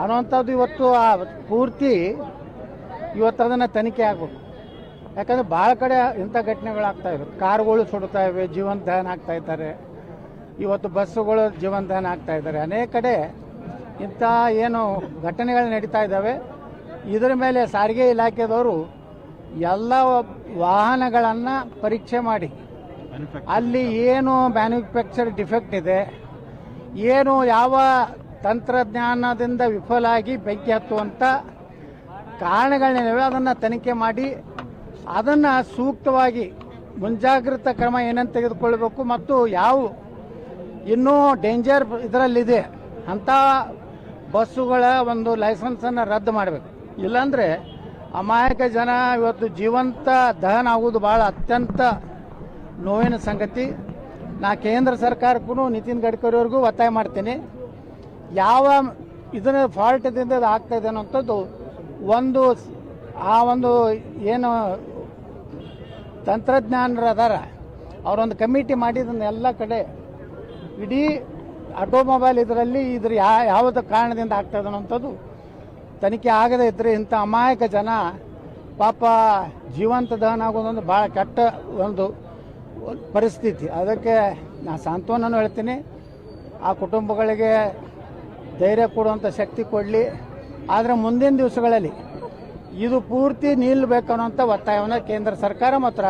ಅನ್ನುವಂಥದ್ದು ಇವತ್ತು ಆ ಪೂರ್ತಿ ಇವತ್ತು ಅದನ್ನು ತನಿಖೆ ಆಗಬೇಕು. ಯಾಕಂದರೆ ಭಾಳ ಕಡೆ ಇಂಥ ಘಟನೆಗಳಾಗ್ತಾ ಇವೆ. ಕಾರುಗಳು ಸುಡ್ತಾ ಇವೆ, ಜೀವನ ದಹನ ಆಗ್ತಾ ಇದ್ದಾರೆ. ಇವತ್ತು ಬಸ್ಸುಗಳು ಜೀವನ ದಹನ ಆಗ್ತಾ ಇದ್ದಾರೆ. ಅನೇಕ ಕಡೆ ಇಂಥ ಏನು ಘಟನೆಗಳು ನಡೀತಾ ಇದ್ದಾವೆ. ಇದರ ಮೇಲೆ ಸಾರಿಗೆ ಇಲಾಖೆದವರು ಎಲ್ಲ ವಾಹನಗಳನ್ನು ಪರೀಕ್ಷೆ ಮಾಡಿ. ಅಲ್ಲಿ ಏನು ಮ್ಯಾನುಫ್ಯಾಕ್ಚರ್ ಡಿಫೆಕ್ಟ್ ಇದೆ, ಏನು ಯಾವ ತಂತ್ರಜ್ಞಾನದಿಂದ ವಿಫಲ ಆಗಿ ಬೆಂಕಿ ಹತ್ತುವಂಥ ಕಾರಣಗಳೇನಿವೆ, ಅದನ್ನು ತನಿಖೆ ಮಾಡಿ, ಅದನ್ನು ಸೂಕ್ತವಾಗಿ ಮುಂಜಾಗ್ರತಾ ಕ್ರಮ ಏನಂತ ತೆಗೆದುಕೊಳ್ಬೇಕು ಮತ್ತು ಯಾವ ಇನ್ನೂ ಡೇಂಜರ್ ಇದರಲ್ಲಿದೆ ಅಂಥ ಬಸ್ಸುಗಳ ಒಂದು ಲೈಸೆನ್ಸನ್ನು ರದ್ದು ಮಾಡಬೇಕು. ಇಲ್ಲಾಂದರೆ ಅಮಾಯಕ ಜನ ಇವತ್ತು ಜೀವಂತ ದಹನ ಆಗುವುದು ಭಾಳ ಅತ್ಯಂತ ನೋವಿನ ಸಂಗತಿ. ನಾ ಕೇಂದ್ರ ಸರ್ಕಾರಕ್ಕೂ ನಿತಿನ್ ಗಡ್ಕರಿಯವ್ರಿಗೂ ಒತ್ತಾಯ ಮಾಡ್ತೀನಿ. ಯಾವ ಇದನ್ನ ಫಾಲ್ಟ್ದಿಂದ ಆಗ್ತಾ ಇದೆ ಅನ್ನೋಂಥದ್ದು ಒಂದು ಆ ಒಂದು ಏನು ತಂತ್ರಜ್ಞಾನರು ಅದಾರ, ಅವರೊಂದು ಕಮಿಟಿ ಮಾಡಿದ್ದನ್ನು ಎಲ್ಲ ಕಡೆ ಇಡೀ ಆಟೋಮೊಬೈಲ್ ಇದರಲ್ಲಿ ಇದ್ರ ಯಾ, ಯಾವುದು ಕಾರಣದಿಂದ ಆಗ್ತಾ ಇದೆ ಅನ್ನೋಂಥದ್ದು ತನಿಖೆ ಆಗದೇ ಇದ್ದರೆ ಇಂಥ ಅಮಾಯಕ ಜನ ಪಾಪ ಜೀವಂತ ದಹನ ಆಗೋದೊಂದು ಭಾಳ ಕೆಟ್ಟ ಒಂದು ಪರಿಸ್ಥಿತಿ. ಅದಕ್ಕೆ ನಾನು ಸಾಂತ್ವನ ಹೇಳ್ತೀನಿ, ಆ ಕುಟುಂಬಗಳಿಗೆ ಧೈರ್ಯ ಕೊಡುವಂಥ ಶಕ್ತಿ ಕೊಡಲಿ. ಆದರೆ ಮುಂದಿನ ದಿವಸಗಳಲ್ಲಿ ಇದು ಪೂರ್ತಿ ನಿಲ್ಲಬೇಕನ್ನುವಂಥ ಒತ್ತಾಯವನ್ನು ಕೇಂದ್ರ ಸರ್ಕಾರ ಮತ್ತು